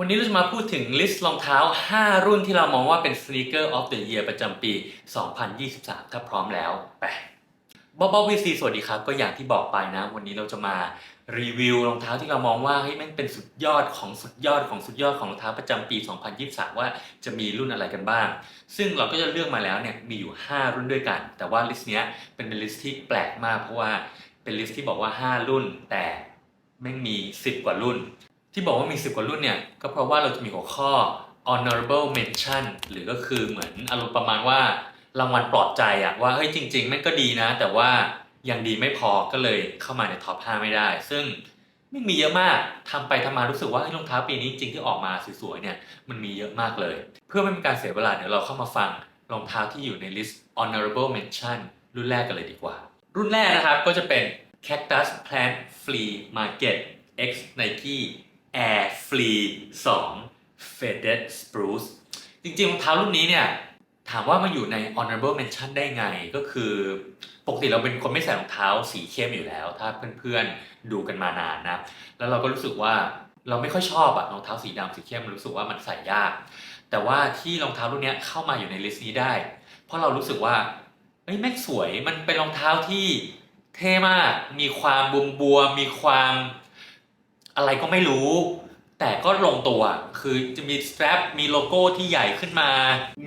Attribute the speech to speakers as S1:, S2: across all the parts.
S1: วันนี้เราจะมาพูดถึงลิสต์รองเท้า 5 รุ่นที่เรามองว่าเป็น Sneaker of the Year ประจำปี 2023 ถ้าพร้อมแล้วไปบ๊อบบ๊อบวีซีสวัสดีครับ ก็อย่างที่บอกไปนะ วันนี้เราจะมารีวิวรองเท้าที่เรามองว่าเฮ้ยแม่งเป็นสุดยอดของสุดยอดของสุดยอดของรองเท้าประจำปี 2023 ว่าจะมีรุ่นอะไรกันบ้าง ซึ่งเราก็จะเลือกมาแล้วเนี่ยมีอยู่ 5 รุ่นด้วยกัน แต่ว่าลิสต์เนี้ยเป็นลิสต์ที่แปลกมากเพราะว่าเป็นลิสต์ที่บอกว่า 5 รุ่น แต่แม่งมี 10 กว่ารุ่น ที่บอกว่ามี10กว่ารุ่นเนี่ย ก็เพราะว่าเราจะมีหัวข้อ honorable mention หรือก็คือเหมือนอารมณ์ประมาณว่ารางวัลปลอบใจอะว่าเฮ้ยจริงๆแม่งก็ดีนะ แต่ว่ายังดีไม่พอก็เลยเข้ามาในท็อป 5 ไม่ได้ ซึ่งไม่มีเยอะมากทำไปทำมารู้สึกว่าเฮ้รองเท้าปีนี้จริงที่ออกมาสวยๆเนี่ยมันมีเยอะมากเลย เพื่อไม่เป็นการเสียเวลาเดี๋ยวเราเข้ามาฟังรองเท้าที่อยู่ในลิสต์ honorable mention รุ่นแรกกันเลยดีกว่า รุ่นแรกนะครับก็จะเป็น Cactus Plant Flea Market X Nike Air Free 2 Faded Spruce จริงๆรองเท้ารุ่นนี้เนี่ย ถามว่ามาอยู่ใน honorable mention ได้ไงก็คือปกติเราเป็นคนไม่ใส่รองเท้าสีเข้มอยู่แล้ว ถ้าเพื่อนๆดูกันมานานนะ แล้วเราก็รู้สึกว่าเราไม่ค่อยชอบอะรองเท้าสีดำสีเข้มรู้สึกว่ามันใส่ยาก แต่ว่าที่รองเท้ารุ่นนี้เข้ามาอยู่ในลิสต์นี้ได้ เพราะเรารู้สึกว่าเอ้ยแม่งสวยมันเป็นรองเท้าที่เท่มาก มีความบวมบวมมีความ อะไรก็ไม่รู้ แต่ก็ลงตัว คือจะมีส t ตร p มีโลโก้ที่ใหญ่ขึ้นมา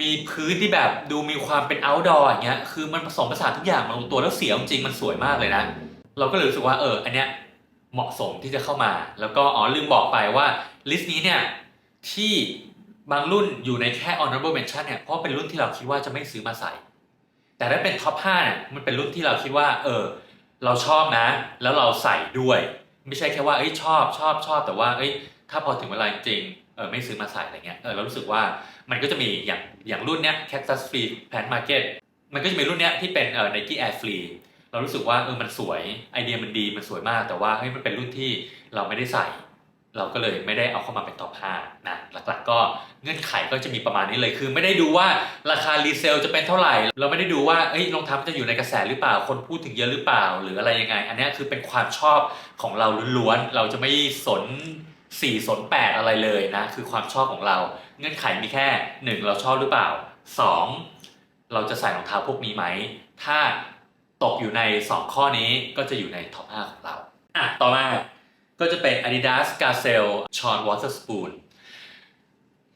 S1: มีพื้นที่แบบดูมีความเป็น outdoor อย่างเงี้ย คือมันผสมผสานทุกอย่างมาลงตัวแล้วเสียงจริงมันสวยมากเลยนะ เราก็เลยรู้สึกว่าเออ อันเนี้ยเหมาะสมที่จะเข้ามา แล้วก็อ๋อลืมบอกไปว่าลิสต์นี้เนี่ยที่บางรุ่นอยู่ในแค่ honorable mention เนี่ย เพราะเป็นรุ่นที่เราคิดว่าจะไม่ซื้อมาใส่ แต่ถ้าเป็นท็อป5เนี่ย มันเป็นรุ่นที่เราคิดว่า เออ เราชอบนะ แล้วเราใส่ด้วย ไม่ใช่แค่ว่าเอ้ยชอบชอบชอบแต่ว่าเอ้ยถ้าพอถึงเวลาจริงเออไม่ซื้อมาใส่อะไรเงี้ยเออเรารู้สึกว่ามันก็จะมีอย่างอย่างรุ่นเนี้ย Cactus Free Plant Market มันก็จะมีรุ่นเนี้ยที่เป็นเออ Nike Air Free เรารู้สึกว่าเออมันสวยไอเดียมันดีมันสวยมาก แต่ว่าเฮ้ยมันเป็นรุ่นที่เราไม่ได้ใส่ เราก็เลยไม่ได้เอาเข้ามาเป็นท็อป5นะหลักๆ ก็เงื่อนไขก็จะมีประมาณนี้เลย คือไม่ได้ดูว่าราคารีเซลจะเป็นเท่าไหร่ เราไม่ได้ดูว่าเอ้ยรองเท้าจะอยู่ในกระแสหรือเปล่า คนพูดถึงเยอะหรือเปล่า หรืออะไรยังไง อันนี้คือเป็นความชอบของเราล้วนๆ เราจะไม่สน4สน8อะไรเลยนะ คือความชอบของเรา เงื่อนไขมีแค่1เราชอบหรือเปล่า2เราจะใส่รองเท้าพวกนี้ไหม ถ้าตกอยู่ใน2ข้อนี้ก็จะอยู่ในท็อป5ของเรา อะ ต่อมา ก็จะเป็น Adidas Gazelle Sean Waterspoon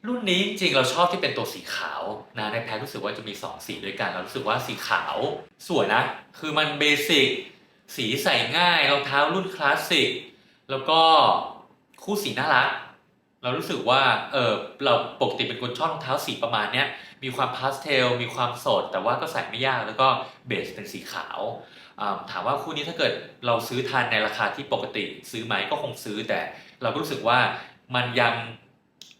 S1: รุ่นนี้จริงเราชอบที่เป็นตัวสีขาวนะในแพ็ครู้สึกว่าจะมี 2 สีด้วยกัน เรารู้สึกว่าสีขาวสวยนะ คือมันเบสิกสีใส่ง่ายรองเท้ารุ่นคลาสสิกแล้วก็คู่สีน่ารัก เรารู้สึกว่าเออเราปกติเป็นคนชอบรองเท้าสีประมาณเนี้ย มีความพาสเทล มีความสด แต่ว่าก็ใส่ไม่ยากแล้วก็เบสเป็นสีขาวถามว่าคู่นี้ถ้าเกิดเราซื้อทันในราคาที่ปกติซื้อไหมก็คงซื้อแต่เราก็รู้สึกว่ามันยัง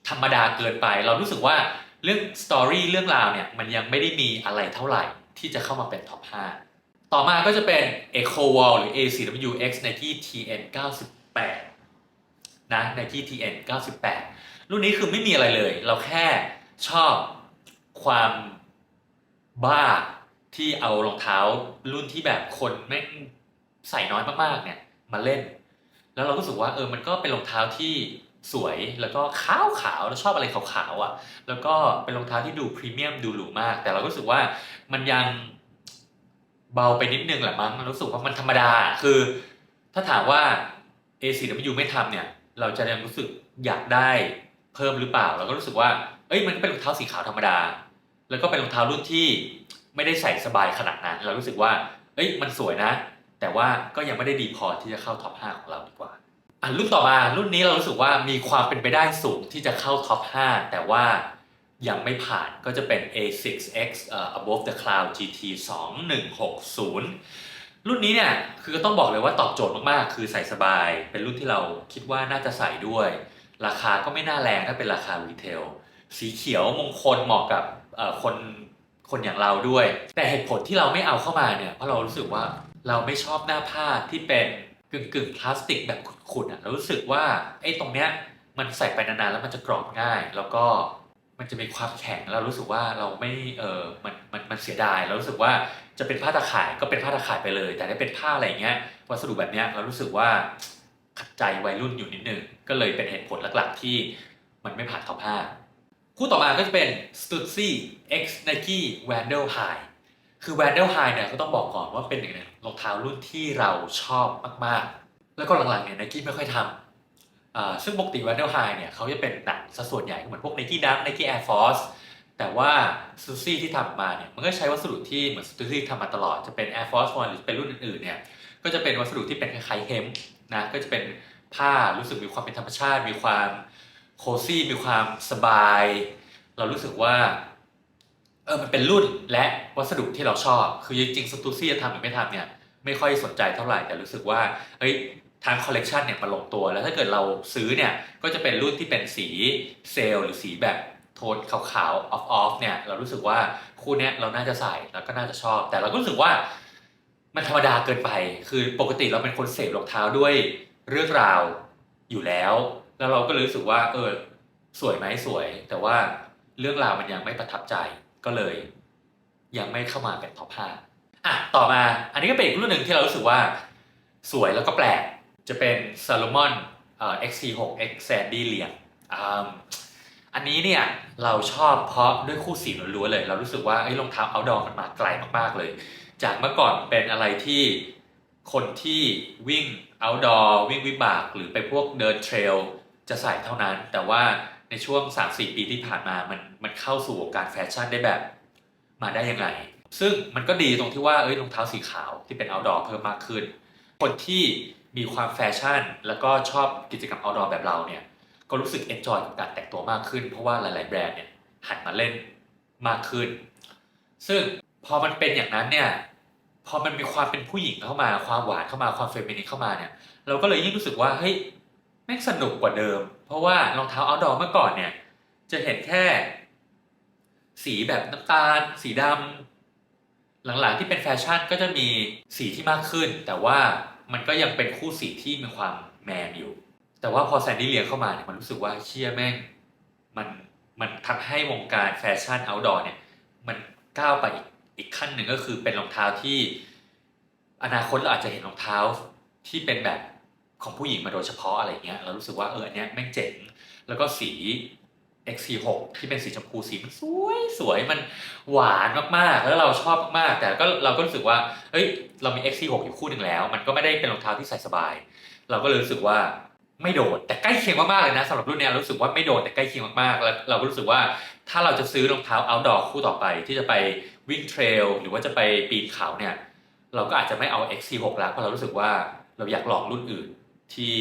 S1: ธรรมดาเกินไป เรารู้สึกว่าเรื่องสตอรี่เรื่องราวเนี่ยมันยังไม่ได้มีอะไรเท่าไหร่ที่จะเข้ามาเป็นท็อป 5 ต่อมาก็จะเป็น Echo Wall หรือ A4WX Nike TN 98นะ Nike TN 98 รุ่นนี้คือไม่มีอะไรเลย เราแค่ชอบ ความบ้าที่เอารองเท้ารุ่นที่แบบคนไม่งใส่น้อยมากๆเนี่ยมาเล่น แล้วเราก็รู้สึกว่าเออมันก็เป็นรองเท้าที่สวยแล้วก็ขาวขาวๆแล้วชอบอะไรขาวๆอะ แล้วก็เป็นรองเท้าที่ดูพรีเมียมดูหรูมาก แต่เราก็รู้สึกว่ามันยังเบาไปนิดนึงแหละมั้งรู้สึกว่ามันธรรมดาคือ ถ้าถามว่า A4W ไม่ทำเนี่ย เราจะยังรู้สึกอยากได้เพิ่มหรือเปล่า เราก็รู้สึกว่า อ้ยมันเป็นรองเท้าสีขาวธรรมดา แล้วก็เป็นรองเท้ารุ่นที่ไม่ได้ใส่สบายขนาดนั้น เรารู้สึกว่า เอ้ยมันสวยนะ แต่ว่าก็ยังไม่ได้ดีพอที่จะเข้าท็อป5ของเราดีกว่าอะรุ่นต่อมารุ่นนี้เรารู้สึกว่ามีความเป็นไปได้สูงที่จะเข้าท็อป5แต่ว่ายังไม่ผ่านก็จะเป็น A6X เอ่อ Above the Cloud GT 2160 รุ่นนี้เนี่ยคือต้องบอกเลยว่าตอบโจทย์มากๆ คือใส่สบาย เป็นรุ่นที่เราคิดว่าน่าจะใส่ด้วย ราคาก็ไม่น่าแรงถ้าเป็นราคารีเทล สีเขียวมงคลเหมาะกับคนคนอย่างเราด้วย แต่เหตุผลที่เราไม่เอาเข้ามาเนี่ยเพราะเรารู้สึกว่าเราไม่ชอบหน้าผ้าที่เป็นกึ่งกึ่งพลาสติกแบบขุ่นๆอะเรารู้สึกว่าไอ้ตรงเนี้ยมันใส่ไปนานๆแล้วมันจะกรอบง่าย แล้วก็มันจะมีความแข็งเรารู้สึกว่าเราไม่เออมันมันมันเสียดายเรารู้สึกว่าจะเป็นผ้าตะข่ายก็เป็นผ้าตะข่ายไปเลย แต่ถ้าเป็นผ้าอะไรเงี้ยวัสดุแบบเนี้ยเรารู้สึกว่าขัดใจวัยรุ่นอยู่นิดนึงก็เลยเป็นเหตุผลหลักๆที่มันไม่ผ่านท็อป5 คู่ต่อมาก็จะเป็น Stussy X Nike Vandal High คือ Vandal High เนี่ยก็ต้องบอกก่อนว่าเป็นหนึ่งในรองเท้ารุ่นที่เราชอบมากๆ แล้วก็หลังๆเนี่ย Nike ไม่ค่อยทำซึ่งปกติ Vandal High เนี่ยเขาจะเป็นหนังซะส่วนใหญ่เหมือนพวก Nike Dunk Nike Air Force แต่ว่า Stussy ที่ทำมาเนี่ยมันก็ใช้วัสดุที่เหมือน Stussy ทำมาตลอดจะเป็น Air Force One หรือเป็นรุ่นอื่นๆเนี่ยก็จะเป็นวัสดุที่เป็นคล้ายๆเฮมนะก็จะเป็นผ้ารู้สึกมีความเป็นธรรมชาติมีความ โคซี่มีความสบาย เรารู้สึกว่าเออมันเป็นรุ่นและวัสดุที่เราชอบ คือจริงๆสตูซี่จะทำหรือไม่ทำเนี่ยไม่ค่อยสนใจเท่าไหร่แต่รู้สึกว่าเฮ้ยทางคอลเลกชันเนี่ยมันลงตัว แล้วถ้าเกิดเราซื้อเนี่ยก็จะเป็นรุ่นที่เป็นสีเซลหรือสีแบบโทนขาวๆออฟออฟเนี่ยเรารู้สึกว่าคู่เนี้ยเราน่าจะใส่แล้วก็น่าจะชอบ แต่เราก็รู้สึกว่ามันธรรมดาเกินไป คือปกติเราเป็นคนเสพรองเท้าด้วยเรื่องราวอยู่แล้ว แล้วเราก็รู้สึกว่า เออ สวยไหมสวย แต่ว่าเรื่องราวมันยังไม่ประทับใจก็เลย ยังไม่เข้ามาเป็นท็อปห้าอะต่อมาอันนี้ก็เป็นอีกรุ่นหนึ่งที่เรารู้สึกว่า สวยแล้วก็แปลกจะเป็น Salomon เอ่อ XC6 X Sandy เหลียงอ่าอันนี้เนี่ยเราชอบเพราะด้วยคู่สีล้วนๆเลย เรารู้สึกว่าไอ้รองเท้า outdoor มันมาไกลมากๆเลย จากเมื่อก่อนเป็นอะไรที่คนที่วิ่ง outdoor วิ่งวิบาก หรือไปพวกเดินเทรล จะใส่เท่านั้น แต่ว่าในช่วง 3-4 ปีที่ผ่านมามันมันเข้าสู่วงการแฟชั่นได้แบบมาได้ยังไง ซึ่งมันก็ดีตรงที่ว่าเอ้ยรองเท้าสีขาวที่เป็น outdoor เพิ่มมากขึ้น คนที่มีความแฟชั่น แล้วก็ชอบกิจกรรม outdoor แบบเราเนี่ยก็รู้สึก enjoy กับการแต่งตัวมากขึ้น เพราะว่าหลาย ๆ แบรนด์เนี่ยหันมาเล่นมากขึ้น ซึ่งพอมันเป็นอย่างนั้นเนี่ยพอมันมีความเป็นผู้หญิงเข้ามา ความหวานเข้ามาความเฟมินินเข้ามาเนี่ย เราก็เลยยิ่งรู้สึกว่าเฮ้ย แม่งสนุกกว่าเดิม เพราะว่ารองเท้า outdoor เมื่อก่อนเนี่ย จะเห็นแค่ สีแบบน้ำตาล สีดำหลังๆที่เป็นแฟชั่นก็จะมีสีที่มากขึ้น แต่ว่ามันก็ยังเป็นคู่สีที่มีความแมนอยู่ แต่ว่าพอแซนดี้เลียงเข้ามาเนี่ยมันรู้สึกว่าเชี่ยแม่ง มันมันทำให้วงการแฟชั่น outdoor เนี่ย มันก้าวไปอีกอีกขั้นหนึ่งก็คือเป็นรองเท้าที่ อนาคตเราอาจจะเห็นรองเท้าที่เป็นแบบ ของผู้หญิงมาโดยเฉพาะอะไรเงี้ยเรารู้สึกว่าเอออันเนี้ยแม่งเจ๋ง แล้วก็สี XC6 ที่เป็นสีชมพูสีมันสวยสวยมันหวานมากๆ แล้วเราชอบมากๆ แต่ก็เราก็รู้สึกว่าเอ้ยเรามี XC6 อยู่คู่หนึ่งแล้ว มันก็ไม่ได้เป็นรองเท้าที่ใส่สบาย เราก็เลยรู้สึกว่าไม่โดดแต่ใกล้เคียงมากๆเลยนะสำหรับรุ่นนี้ยรู้สึกว่าไม่โดดแต่ใกล้เคียงมากๆ แล้วเราก็รู้สึกว่าถ้าเราจะซื้อรองเท้า outdoor คู่ต่อไป ที่จะไปวิ่งเทรลหรือว่าจะไปปีนเขาเนี่ยเราก็อาจจะไม่เอา XC6 แล้วเพราะเรารู้สึกว่าเราอยากลองรุ่นอื่น ที่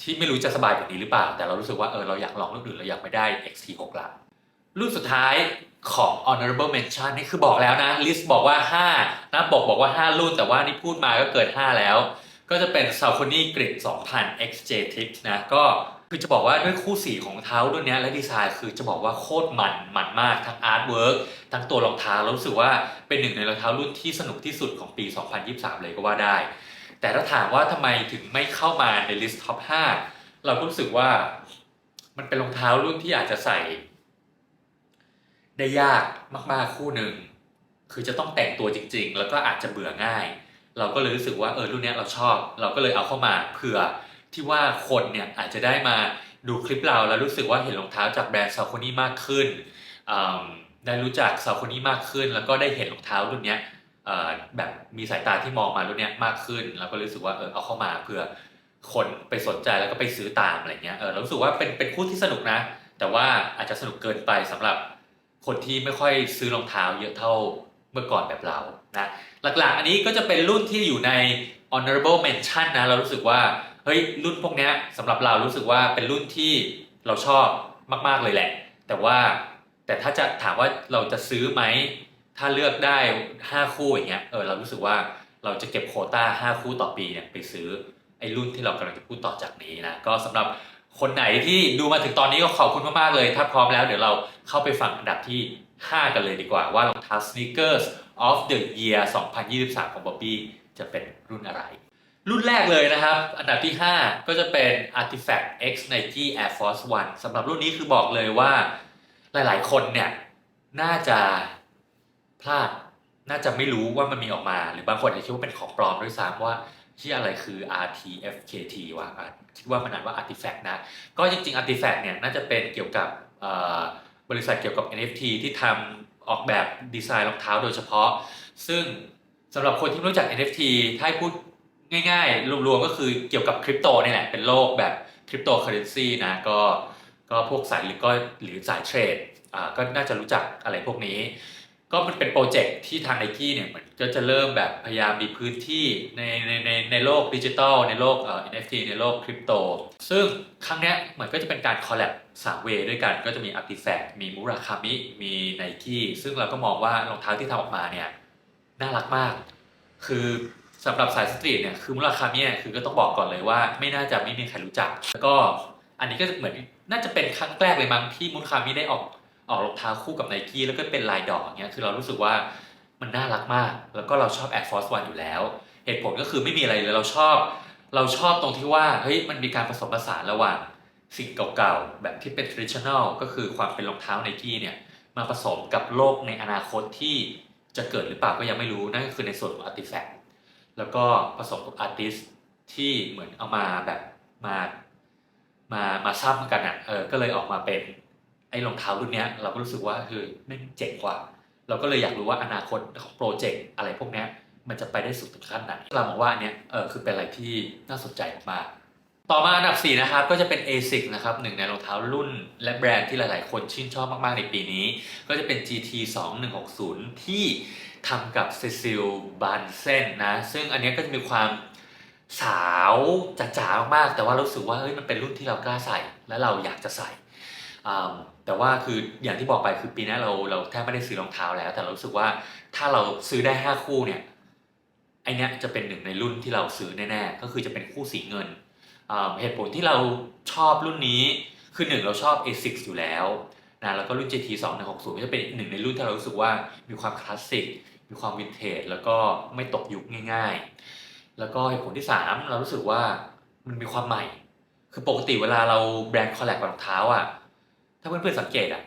S1: ที่ไม่รู้จะสบายกว่านี้หรือเปล่า แต่เรารู้สึกว่าเออเราอยากลองรุ่นอื่นเราอยากไม่ได้ XT6 ละรุ่นสุดท้ายของ honorable mention นี่คือบอกแล้วนะ ลิสต์บอกว่า5น้าปกบอกว่า 5 รุ่น แต่ว่านี่พูดมาก็เกิน 5 แล้ว ก็จะเป็น Saucony Grid 2000 XJ Tips นะ ก็คือจะบอกว่าด้วยคู่สีของเท้ารุ่นนี้และดีไซน์คือจะบอกว่าโคตรมันมันมากทั้งอาร์ตเวิร์กทั้งตัวรองเท้าแล้วรู้สึกว่าเป็นหนึ่งในรองเท้ารุ่นที่สนุกที่สุดของปี 2023 เลยก็ว่าได้ แต่ถ้าถามว่าทำไมถึงไม่เข้ามาในลิสต์ท็อป5เราก็รู้สึกว่ามันเป็นรองเท้ารุ่นที่อาจจะใส่ ได้ยากมากๆคู่หนึ่งคือจะต้องแต่งตัวจริง ๆ แล้วก็อาจจะเบื่อง่าย เราก็เลยรู้สึกว่าเออรุ่นนี้เราชอบ เราก็เลยเอาเข้ามาเผื่อที่ว่าคนเนี่ยอาจจะได้มาดูคลิปเราแล้วรู้สึกว่าเห็นรองเท้าจากแบรนด์ซาโคนี่มากขึ้นได้รู้จักซาโคนี่มากขึ้น แล้วก็ได้เห็นรองเท้ารุ่นนี้ แบบมีสายตาที่มองมารุ่นเนี้ยมากขึ้น แล้วก็รู้สึกว่าเออเอาเข้ามาเพื่อคนไปสนใจแล้วก็ไปซื้อตามอะไรเงี้ยเออรารู้สึกว่าเป็นเป็นคู่ที่สนุกนะ แต่ว่าอาจจะสนุกเกินไปสำหรับคนที่ไม่ค่อยซื้อรองเท้าเยอะเท่าเมื่อก่อนแบบเรานะหลักๆ อันนี้ก็จะเป็นรุ่นที่อยู่ใน honorable mention นะเรารู้สึกว่าเฮ้ยรุ่นพวกเนี้ยสำหรับเรารู้สึกว่าเป็นรุ่นที่เราชอบมาก ๆเลยแหละ แต่ว่าแต่ถ้าจะถามว่าเราจะซื้อไหม ถ้าเลือกได้ 5 คู่อย่างเงี้ยเออเรารู้สึกว่าเราจะเก็บโคต้า 5 คู่ต่อปีเนี่ยไปซื้อไอ้รุ่นที่เรากำลังจะพูดต่อจากนี้นะก็สำหรับคนไหนที่ดูมาถึงตอนนี้ก็ขอบคุณมากๆเลย ถ้าพร้อมแล้วเดี๋ยวเราเข้าไปฟังอันดับที่ 5 กันเลยดีกว่า ว่ารองเท้า sneakers of the year 2023 ของ Bobby จะเป็นรุ่นอะไร รุ่นแรกเลยนะครับ อันดับที่ 5 ก็จะเป็น Artifact X Nike Air Force One สำหรับรุ่นนี้คือบอกเลยว่าหลายๆ คนเนี่ยน่าจะ พลาดน่าจะไม่รู้ว่ามันมีออกมา หรือบางคนอาจจะคิดว่าเป็นของปลอมด้วยซ้ำว่าที่อะไรคือ RTFKT วะอะคิดว่ามันอ่านว่า artifact นะ ก็จริงๆ artifact เนี่ยน่าจะเป็นเกี่ยวกับบริษัทเกี่ยวกับ NFT ที่ทำออกแบบดีไซน์รองเท้าโดยเฉพาะ ซึ่งสำหรับคนที่รู้จัก NFT ถ้าให้พูดง่ายๆ รวมๆ ก็คือเกี่ยวกับคริปโตนี่แหละ เป็นโลกแบบคริปโตเคอเรนซีนะ ก็ก็พวกสายหรือก็หรือสายเทรด ก็น่าจะรู้จักอะไรพวกนี้ ก็มันเป็นโปรเจกต์ที่ทาง n นกี้เนี่ยมันก็จะเริ่มแบบพยายามมีพื้นที่ในในในในโลกดิจิทัลในโลกเอ่อ NFT ในโลกคริปโต ซึ่งครั้งเนี้ยมันก็จะเป็นการคอลแลบสามเวด้วยกัน ก็จะมี Artifact มีมูราคามิ มี n นกี้ซึ่งเราก็มองว่ารองเท้าที่ทำออกมาเนี่ยน่ารักมาก คือสำหรับสายสตรีทเนี่ยคือมูราคามิเนี่ยคือก็ต้องบอกก่อนเลยว่าไม่น่าจะไม่มีใครรู้จัก แล้วก็อันนี้ก็เหมือนน่าจะเป็นครั้งแรกเลยมั้งที่มูราคามิได้ออก ออกรองเท้าคู่กับไนกี้แล้วก็เป็นลายดอกเงี้ยคือเรารู้สึกว่ามันน่ารักมาก แล้วก็เราชอบ Air Force One อยู่แล้ว เหตุผลก็คือไม่มีอะไรเลยเราชอบ เราชอบตรงที่ว่าเฮ้ยมันมีการผสมผสานระหว่างสิ่งเก่าๆ แบบที่เป็น traditional ก็คือความเป็นรองเท้าไนกี้เนี่ยมาผสมกับโลกในอนาคตที่จะเกิดหรือเปล่าก็ยังไม่รู้นั่นก็คือในส่วนของ artifact แล้วก็ผสมกับ artist ที่เหมือนเอามาแบบมามามาซ้ำกันอะเออก็เลยออกมาเป็น อ้รองเท้ารุ่นเนี้ยเราก็รู้สึกว่าคือแม่งเจ๋งกว่า เราก็เลยอยากรู้ว่าอนาคตของโปรเจกต์อะไรพวกเนี้ยมันจะไปได้สุดถึงขั้นไหนเรามองว่าอันเนี้ยเออคือเป็นอะไรที่น่าสนใจมากต่อมาอันดับ 4 นะครับ ก็จะเป็น ASICS นะครับหนึ่งในรองเท้ารุ่น และแบรนด์ที่หลาย ๆ คนชื่นชอบมาก ๆ ในปีนี้ ก็จะเป็น GT 2160 ที่ทำกับเซซิลบันเซนนะ ซึ่งอันนี้ก็จะมีความสาวจ๋าๆมาก ๆ แต่ว่ารู้สึกว่าเฮ้ยมันเป็นรุ่นที่เรากล้าใส่ และเราอยากจะใส่ แต่ว่าคืออย่างที่บอกไปคือปีหน้าเราเราแทบไม่ได้ซื้อรองเท้าแล้ว แต่เรารู้สึกว่าถ้าเราซื้อได้ 5 คู่เนี่ยไอเนี้ยจะเป็นหนึ่งในรุ่นที่เราซื้อแน่ๆก็คือจะเป็นคู่สีเงินเหตุผลที่เราชอบรุ่นนี้คือหนึ่งเราชอบ A6 อยู่แล้วนะแล้วก็รุ่น GT 2160ก็จะเป็นหนึ่งในรุ่นที่เรารู้สึกว่ามีความคลาสสิกมีความวินเทจแล้วก็ไม่ตกยุคง่าย ๆ แล้วก็เหตุผลที่สามเรารู้สึกว่ามันมีความใหม่ คือปกติเวลาเราแบรนด์คอลแลบกับรองเท้าอะ ถ้าเพื่อนๆสังเกตอะ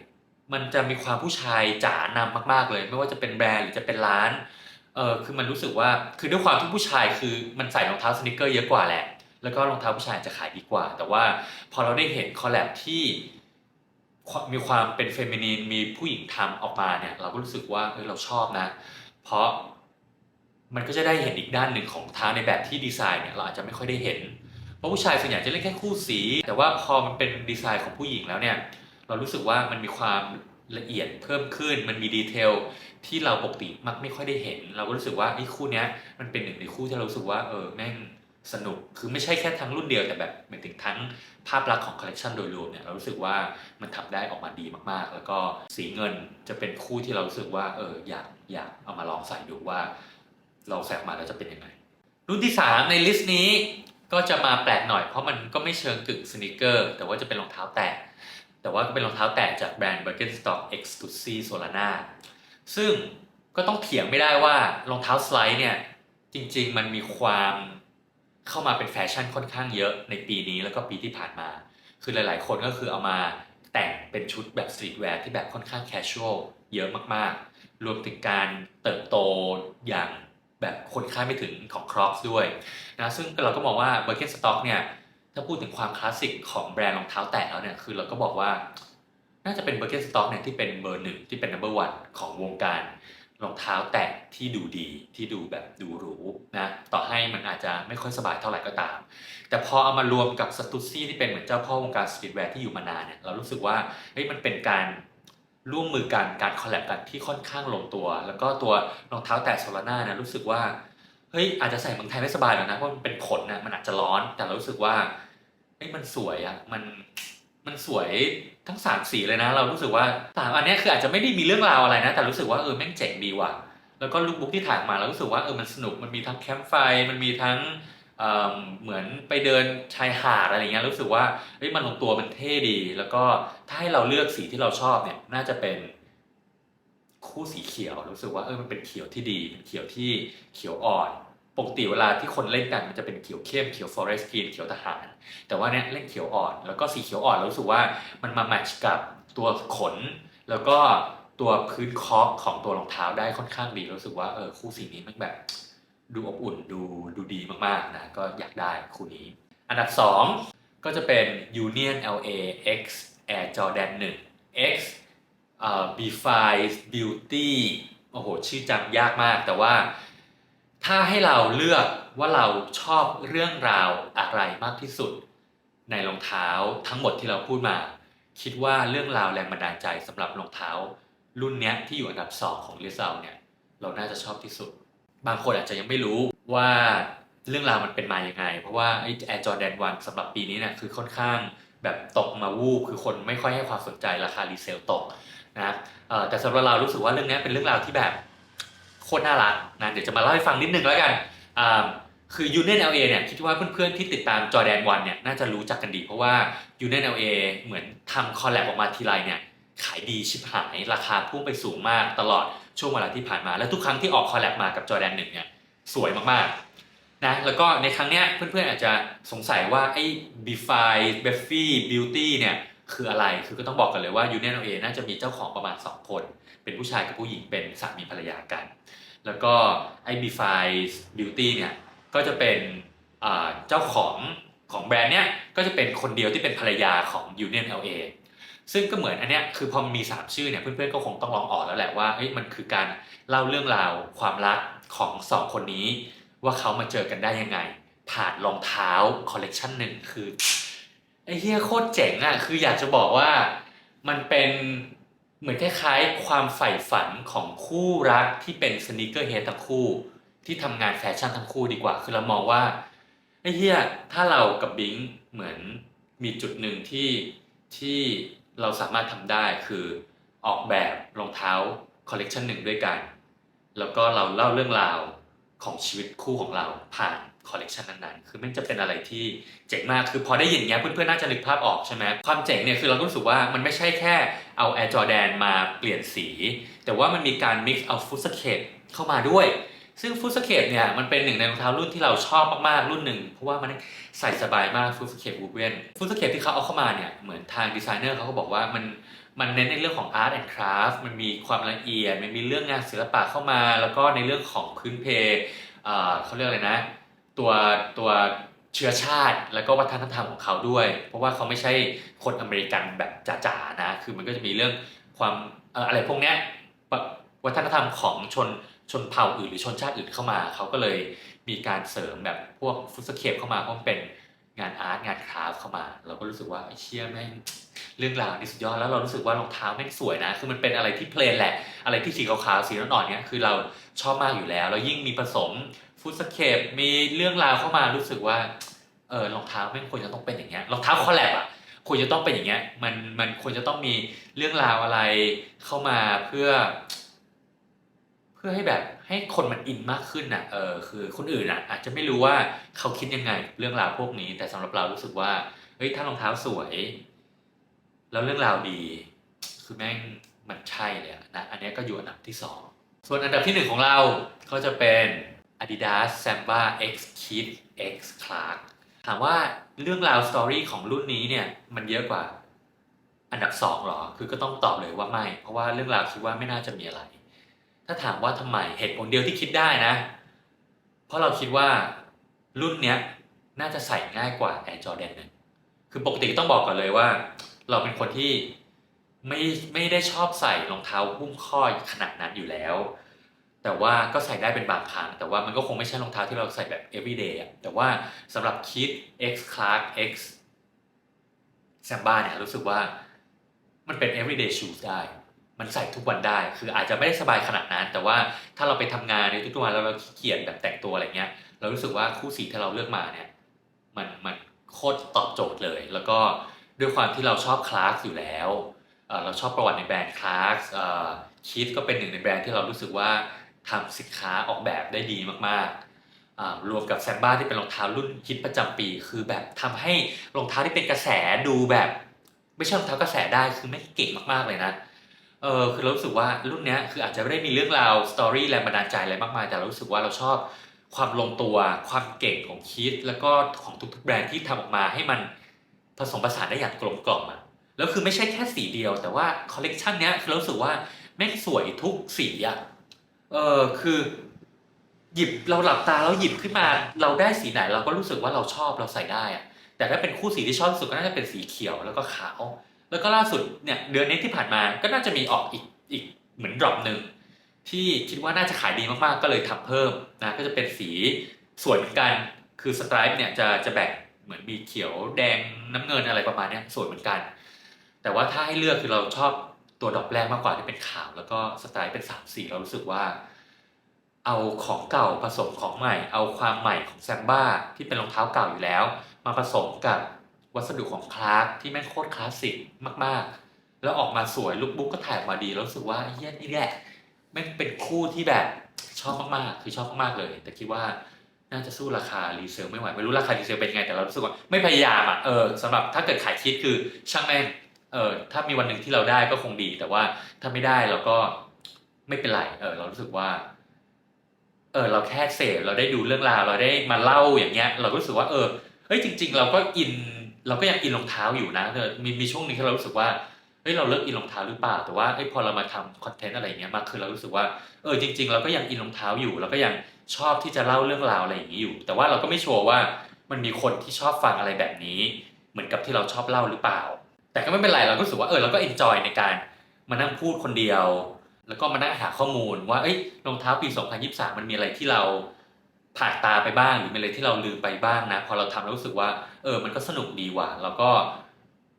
S1: มันจะมีความผู้ชายจ๋านำมาก ๆเลย ไม่ว่าจะเป็นแบรนด์หรือจะเป็นร้านเออคือมันรู้สึกว่าคือด้วยความที่ผู้ชายคือมันใส่รองเท้าสนิเกอร์เยอะกว่าแหละ แล้วก็รองเท้าผู้ชายจะขายดีกว่า แต่ว่าพอเราได้เห็นคอลแลบที่มีความเป็นเฟมินีนมีผู้หญิงทำออกมาเนี่ย เราก็รู้สึกว่าเฮ้ยเราชอบนะ เพราะมันก็จะได้เห็นอีกด้านหนึ่งของเท้าในแบบที่ดีไซน์เนี่ยเราอาจจะไม่ค่อยได้เห็น เพราะผู้ชายส่วนใหญ่จะเล่นแค่คู่สี แต่ว่าพอมันเป็นดีไซน์ของผู้หญิงแล้วเนี่ย เรารู้สึกว่ามันมีความละเอียดเพิ่มขึ้น มันมีดีเทลที่เราปกติมักไม่ค่อยได้เห็น เราก็รู้สึกว่าไอ้คู่เนี้ยมันเป็นหนึ่งในคู่ที่เรารู้สึกว่าเออแม่งสนุก คือไม่ใช่แค่ทั้งรุ่นเดียวแต่แบบหมายถึงทั้งภาพลักษณ์ของคอลเลกชันโดยรวมเนี่ยเรารู้สึกว่ามันทำได้ออกมาดีมากๆ แล้วก็สีเงินจะเป็นคู่ที่เรารู้สึกว่าเอออยากอยากเอามาลองใส่ดูว่าลองใส่ออกมาแล้วจะเป็นยังไง รุ่นที่ 3 ในลิสต์นี้ก็จะมาแปลกหน่อยเพราะมันก็ไม่เชิงกึ่งสนิเกอร์แต่ว่าจะเป็นรองเท้าแตะ แต่ว่าก็เป็นรองเท้าแตะจากแบรนด์ Birkenstock X Stussy Solana ซึ่งก็ต้องเถียงไม่ได้ว่ารองเท้าสไลด์เนี่ยจริง ๆ มันมีความเข้ามาเป็นแฟชั่นค่อนข้างเยอะในปีนี้แล้วก็ปีที่ผ่านมา คือหลายๆ คนก็คือเอามาแต่งเป็นชุดแบบสตรีทแวร์ที่แบบค่อนข้างแคชชวลเยอะมากๆ รวมถึงการเติบโตอย่างแบบคนคาดไม่ถึงของ Crocs ด้วยนะซึ่งเราก็มองว่า Birkenstock เนี่ย ถ้าพูดถึงความคลาสสิกของแบรนด์รองเท้าแตะแล้วเนี่ยคือเราก็บอกว่า น่าจะเป็น Birkenstock เนี่ยที่เป็นเบอร์หนึ่งที่เป็น number one ของวงการรองเท้าแตะที่ดูดีที่ดูแบบดูหรูนะต่อให้มันอาจจะไม่ค่อยสบายเท่าไหร่ก็ตาม แต่พอเอามารวมกับสตูซี่ที่เป็นเหมือนเจ้าพ่อวงการสตรีทแวร์ที่อยู่มานานเนี่ยเรารู้สึกว่าเฮ้ยมันเป็นการร่วมมือกันการคอลแลบกันที่ค่อนข้างลงตัว แล้วก็ตัวรองเท้าแตะโซลาร่านะรู้สึกว่าเฮ้ยอาจจะใส่เมืองไทยไม่สบายหรอกนะเพราะมันเป็นขนนะมันอาจจะร้อนแต่เรารู้สึกว่า เฮ้ยมันสวยอะมันมันสวยทั้งสามสีเลยนะ เรารู้สึกว่าสามอันนี้คืออาจจะไม่ได้มีเรื่องราวอะไรนะ แต่รู้สึกว่าเออแม่งเจ๋งดีว่ะแล้วก็ลุคบุ๊กที่ถ่ายมาเรารู้สึกว่าเออมันสนุกมันมีทั้งแคมป์ไฟมันมีทั้งเอ่อเหมือนไปเดินชายหาดอะไรเงี้ยรู้สึกว่าเฮ้ยมันลงตัวมันเท่ดี แล้วก็ถ้าให้เราเลือกสีที่เราชอบเนี่ยน่าจะเป็นคู่สีเขียว รู้สึกว่าเออมันเป็นเขียวที่ดีเป็นเขียวที่เขียวอ่อน ปกติเวลาที่คนเล่นกันมันจะเป็นเขียวเข้มเขียวฟอเรสต์กรีนเขียวทหาร แต่ว่าเนี้ยเล่นเขียวอ่อน แล้วก็สีเขียวอ่อนรารู้สึกว่ามันมาแมทช์กับตัวขน แล้วก็ตัวพื้นคอกของตัวรองเท้าได้ค่อนข้างดีรู้สึกว่าเออคู่สีนี้มันแบบ ดูอบอุ่นดูดูดีมากๆนะก็อยากได้คู่นี้ อันดับ 2 ก็จะเป็น Union LA X Air Jordan 1 X เอ่อ B5 Beauty โอ้โห ชื่อจำยากมากแต่ว่า ถ้าให้เราเลือกว่าเราชอบเรื่องราวอะไรมากที่สุด ในรองเท้าทั้งหมดที่เราพูดมา คิดว่าเรื่องราวแรงบันดาลใจสำหรับรองเท้า รุ่นเนี้ยที่อยู่อันดับ 2 ของลิซเราเนี่ยเราน่าจะชอบที่สุด บางคนอาจจะยังไม่รู้ว่าเรื่องราวมันเป็นมาอย่างไง เพราะว่าไอ้ Air Jordan 1สำหรับปีนี้เนี่ยคือค่อนข้างแบบตกมาวูบคือคนไม่ค่อยให้ความสนใจราคารีเซลตกนะแต่สำหรับเรารู้สึกว่าเรื่องนี้เป็นเรื่องราวที่แบบ โคตรน่ารักนะเดี๋ยวจะมาเล่าให้ฟังนิดนึงแล้วกันอ่าคือ Union LA เนี่ยคิดว่าเพื่อนๆที่ติดตาม Jordan 1เนี่ยน่าจะรู้จักกันดี เพราะว่า Union LA เอเหมือนทำคอลแลบออกมาทีไรเนี่ยขายดีชิบหายราคาพุ่งไปสูงมากตลอดช่วงเวลาที่ผ่านมา และทุกครั้งที่ออกคอลแลบมากับจอแดนหนึ่งเนี่ยสวยมากๆนะแล้วก็ในครั้งเนี้ยเพื่อนๆอาจจะสงสัยว่าไอ้ b f i b e f f y Beauty เนี่ย คืออะไร คือก็ต้องบอกกันเลยว่า Union LA น่าจะมีเจ้าของประมาณ 2 คน เป็นผู้ชายกับผู้หญิงเป็นสามีภรรยากัน แล้วก็ไอ้ b f i Beauty เนี่ย ก็จะเป็นเจ้าของของแบรนด์เนี้ยก็จะเป็นคนเดียวที่เป็นภรรยาของ Union LA ซึ่งก็เหมือนอันเนี้ยคือพอมี 3 ชื่อเนี่ยเพื่อนๆก็คงต้องลองออกแล้วแหละว่าเอ้ยมันคือการเล่าเรื่องราวความรักของสองคนนี้ ว่าเขามาเจอกันได้ยังไง ผ่านรองเท้าคอลเลกชันหนึ่งคือ ไอ้เฮียโคตรเจ๋งอะคืออยากจะบอกว่ามันเป็นเหมือนคล้ายๆ ความใฝ่ฝันของคู่รักที่เป็นสน e เกอร์เฮดทั้งคู่ ที่ทำงานแฟชั่นทั้งคู่ดีกว่า คือเรามองว่าไอ้เฮียถ้าเรากับบิงเหมือนมีจุดหนึ่งที่ที่เราสามารถทำได้คือออกแบบรองเท้าคอลเลกชันหนึ่งด้วยกัน แล้วก็เราเล่าเรื่องราวของชีวิตคู่ของเราผ่าน คอลเลกชันนั้นๆ คือมันจะเป็นอะไรที่เจ๋งมาก คือพอได้ยินอย่างเงี้ยเพื่อนๆ น่าจะนึกภาพออกใช่ไหม ความเจ๋งเนี่ยคือเรารู้สึกว่ามันไม่ใช่แค่เอา Air Jordan มาเปลี่ยนสี แต่ว่ามันมีการ mix เอาฟุตสเคปเข้ามาด้วย ซึ่งฟุตสเคปเนี่ยมันเป็นหนึ่งในรองเท้ารุ่นที่เราชอบมากๆ รุ่นหนึ่ง เพราะว่ามันใส่สบายมากฟุตสเคปวูเวนฟุตสเคปที่เขาเอาเข้ามาเนี่ยเหมือนทางดีไซเนอร์เขาก็บอกว่ามันมันเน้นในเรื่องของ art and craft มันมีความละเอียด มันมีเรื่องงานศิลปะเข้ามา แล้วก็ในเรื่องของพื้นเพเขาเรียกอะไรนะ ตัวตัวเชื้อชาติแล้วก็วัฒนธรรมของเขาด้วย เพราะว่าเขาไม่ใช่คนอเมริกันแบบจ๋าๆนะคือมันก็จะมีเรื่องความอะไรพวกเนี้ยวัฒนธรรมของชนชนเผ่าอื่นหรือชนชาติอื่นเข้ามา เขาก็เลยมีการเสริมแบบพวกฟุตสเคปเข้ามาเพราะมันเป็นงานอาร์ตงานคราฟต์เข้ามา เราก็รู้สึกว่าไอ้เชี่ยแม่งเรื่องราวนี่สุดยอดแล้วเรารู้สึกว่ารองเท้าแม่งสวยนะ คือมันเป็นอะไรที่เพลนแหละ อะไรที่สีขาวๆสีอ่อนๆเนี้ยคือเราชอบมากอยู่แล้ว แล้วยิ่งมีผสม ฟุตสเคปมีเรื่องราวเข้ามารู้สึกว่าเออรองเท้าแม่งควรจะต้องเป็นอย่างเงี้ยรองเท้าคอลแลบอะควรจะต้องเป็นอย่างเงี้ยมันมันควรจะต้องมีเรื่องราวอะไรเข้ามาเพื่อ เพื่อให้แบบให้คนมันอินมากขึ้นน่ะเออคือคนอื่นอะ อาจจะไม่รู้ว่าเขาคิดยังไง เรื่องราวพวกนี้ แต่สำหรับเรารู้สึกว่าเฮ้ยถ้ารองเท้าสวย แล้วเรื่องราวดี คือแม่งมันใช่เลยอะนะอันนี้ก็อยู่อันดับที่2ส่วนอันดับที่1ของเราก็จะเป็น Adidas Samba X Kid X Clark ถามว่าเรื่องราวสตอรี่ของรุ่นนี้เนี่ยมันเยอะกว่าอันดับ2หรอ คือก็ต้องตอบเลยว่าไม่ เพราะว่าเรื่องราวคิดว่าไม่น่าจะมีอะไร ถ้าถามว่าทำไมเหตุผลเดียวที่คิดได้นะ เพราะเราคิดว่ารุ่นเนี้ยน่าจะใส่ง่ายกว่า Air Jordan หนึ่งคือปกติต้องบอกก่อนเลยว่า เราเป็นคนที่ไม่ไม่ได้ชอบใส่รองเท้าหุ้มข้อขนาดนั้นอยู่แล้ว แต่ว่าก็ใส่ได้เป็นบางครั้งแต่ว่ามันก็คงไม่ใช่รองเท้าที่เราใส่แบบ everyday อะแต่ว่าสำหรับคิด X Clark X Samba เนี่ยรู้สึกว่ามันเป็น everyday shoes ได้ มันใส่ทุกวันได้ คืออาจจะไม่ได้สบายขนาดนั้น แต่ว่าถ้าเราไปทำงานในทุกๆวันแล้วเราขี้เกียจแบบแต่งตัวอะไรเงี้ย เรารู้สึกว่าคู่สีที่เราเลือกมาเนี่ย มันมันโคตรตอบโจทย์เลย แล้วก็ด้วยความที่เราชอบคลาสอยู่แล้ว เราชอบประวัติในแบรนด์คลาสคิดก็เป็นหนึ่งในแบรนด์ที่เรารู้สึกว่า ทำสินค้าออกแบบได้ดีมากๆ รวมกับแซมบ้าที่เป็นรองเท้ารุ่นฮิตประจำปี คือแบบทำให้รองเท้าที่เป็นกระแสดูแบบ ไม่ใช่รองเท้ากระแสได้คือไม่เก่งมากๆเลยนะเออคือเรารู้สึกว่ารุ่นเนี้ยคืออาจจะไม่ได้มีเรื่องราวสตอรี่แรงบันดาลใจอะไรมากมาย แต่เรารู้สึกว่าเราชอบความลงตัวความเก่งของคิด แล้วก็ของทุกๆแบรนด์ที่ทำออกมาให้มันผสมผสานได้อย่างกลมกล่อมอะแล้วคือไม่ใช่แค่สีเดียว แต่ว่าคอลเลกชันเนี้ยคือเรารู้สึกว่าแม่งสวยทุกสีอะ เออคือ หยิบเราหลับตาแล้วหยิบขึ้นมา เราได้สีไหนเราก็รู้สึกว่าเราชอบเราใส่ได้อะแต่ถ้าเป็นคู่สีที่ชอบสุดก็น่าจะเป็นสีเขียวแล้วก็ขาว แล้วก็ล่าสุดเนี่ยเดือนนี้ที่ผ่านมาก็น่าจะมีออกอีกอีกเหมือนดรอปหนึ่งที่คิดว่าน่าจะขายดีมากๆก็เลยทำเพิ่มนะก็จะเป็นสีสวยเหมือนกัน คือสไตรป์เนี่ยจะจะแบ่งเหมือนมีเขียวแดงน้ำเงินอะไรประมาณนี้สวยเหมือนกัน แต่ว่าถ้าให้เลือกคือเราชอบ ตัวดอกแรกมากกว่าที่เป็นขาว แล้วก็สไตล์เป็นสามสีเรารู้สึกว่า เอาของเก่าผสมของใหม่ เอาความใหม่ของแซมบ้าที่เป็นรองเท้าเก่าอยู่แล้ว มาผสมกับวัสดุของคลาร์กที่แม่งโคตรคลาสสิกมาก ๆ แล้วออกมาสวยลุคบุ๊กก็ถ่ายออกมาดีแล้วรู้สึกว่าเฮียนี่แหละแม่งเป็นคู่ที่แบบชอบมากๆคือชอบมากๆเลย แต่คิดว่าน่าจะสู้ราคารีเซลไม่ไหวไม่รู้ราคารีเซลเป็นไงแต่เรารู้สึกว่าไม่พยายามอะเออสำหรับถ้าเกิดขายคิดคือช่างแม่ง เออถ้ามีวันหนึ่งที่เราได้ก็คงดี แต่ว่าถ้าไม่ได้เราก็ไม่เป็นไร เออ เรารู้สึกว่า เออ เราแค่เสพเราได้ดูเรื่องราว เราได้มาเล่าอย่างเงี้ย เรารู้สึกว่า เออเฮ้ยจริง ๆ เราก็อิน เราก็ยังอินรองเท้าอยู่นะเออมีมีช่วงนึงที่เรารู้สึกว่าเฮ้ยเราเลิกอินรองเท้าหรือเปล่า แต่ว่าเอ้ยพอเรามาทำคอนเทนต์อะไรอย่างเงี้ยมากขึ้นเรารู้สึกว่าเออจริง ๆ เราก็ยังอินรองเท้าอยู่ เราก็ยังชอบที่จะเล่าเรื่องราวอะไรอย่างนี้อยู่ แต่ว่าเราก็ไม่ชัวร์ว่ามันมีคนที่ชอบฟังอะไรแบบนี้ เหมือนกับที่เราชอบเล่าหรือเปล่า แต่ก็ไม่เป็นไรเราก็รู้สึกว่าเออเราก็เอนจอยในการมานั่งพูดคนเดียว แล้วก็มานั่งหาข้อมูล ว่าเอ้ยรองเท้าปี 2023 มันมีอะไรที่เราผ่านตาไปบ้างหรือมีอะไรที่เราลืมไปบ้างนะพอเราทำแล้วรู้สึกว่าเออมันก็สนุกดีว่ะแล้วก็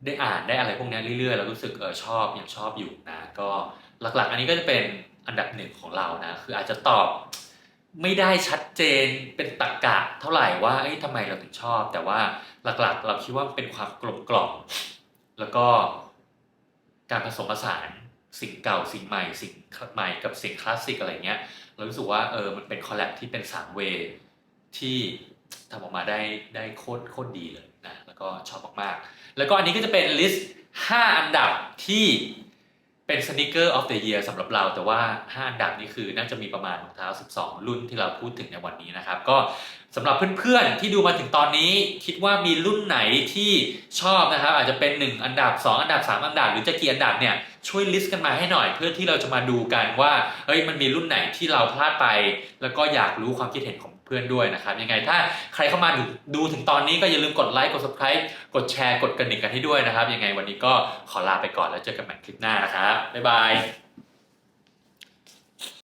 S1: ได้อ่านได้อะไรพวกนี้เรื่อยๆแล้วรู้สึกเออชอบยังชอบอยู่นะก็หลักๆ อันนี้ก็จะเป็นอันดับหนึ่งของเรานะคืออาจจะตอบไม่ได้ชัดเจนเป็นตรรกะเท่าไหร่ว่าเอ้ยทำไมเราถึงชอบ แต่ว่าหลักๆ เราคิดว่าเป็นความกลมกล่อม แล้วก็การผสมผสานสิ่งเก่าสิ่งใหม่สิ่งใหม่กับสิ่งคลาสสิกอะไรเงี้ยเรารู้สึกว่าเออมันเป็นคอลแลบที่เป็นสามเวที่ทำออกมาได้ได้โคตรโคตรดีเลยนะแล้วก็ชอบมากๆ แล้วก็อันนี้ก็จะเป็นลิสต์5อันดับที่ เป็นสนิเกอร์ออฟเดอะเยียสำหรับเรา แต่ว่า 5 อันดับนี้คือน่าจะมีประมาณรองเท้า 12 รุ่นที่เราพูดถึงในวันนี้นะครับ ก็สำหรับเพื่อนๆ ที่ดูมาถึงตอนนี้ คิดว่ามีรุ่นไหนที่ชอบนะครับ อาจจะเป็น 1 อันดับ 2 อันดับ 3 อันดับ หรือจะกี่อันดับเนี่ยช่วยลิสต์กันมาให้หน่อย เพื่อที่เราจะมาดูกันว่าเฮ้ยมันมีรุ่นไหนที่เราพลาดไป แล้วก็อยากรู้ความคิดเห็นของ เพื่อนด้วยนะครับ ยังไงถ้าใครเข้ามาดูดูถึงตอนนี้ก็อย่าลืมกดไลค์กด subscribe กดแชร์กดกระดิ่งกันให้ด้วยนะครับ ยังไงวันนี้ก็ขอลาไปก่อนแล้วเจอกันใหม่คลิปหน้านะครับบ๊ายบาย